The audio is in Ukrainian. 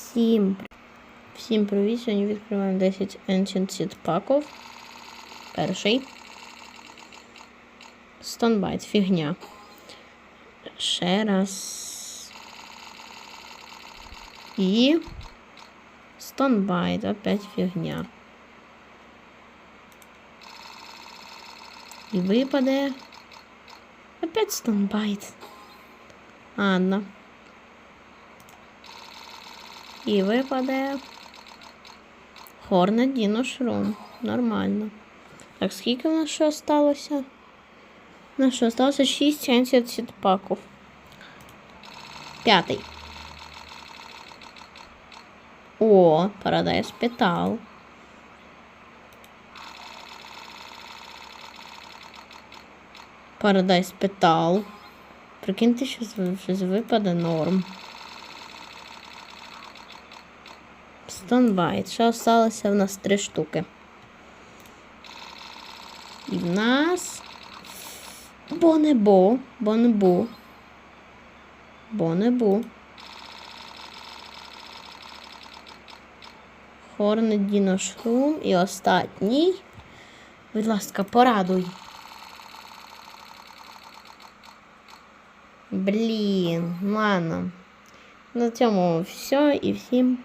Всім, всім привіт! Сьогодні відкриваємо 10 Ancient Seed паків. Перший. Стонбайт, фігня. Ще раз. І. Стонбайт, опять фігня. І випаде. Опять стонбайт. Ладно. І випаде Хорнет Діно Шрум. Нормально. Так, скільки в нас ще осталося? У нас ще осталося 6 70 паків. П'ятий. О, Paradise Petal. Paradise Petal. Прикиньте, що щось випаде норм. Стонбайт. Ще осталося в нас три штуки. І в нас Бонебо. Бонебо. Бонебо. Хорнет Діношрум. І останній. Будь ласка, порадуй. Блін, ладно. На цьому все і всім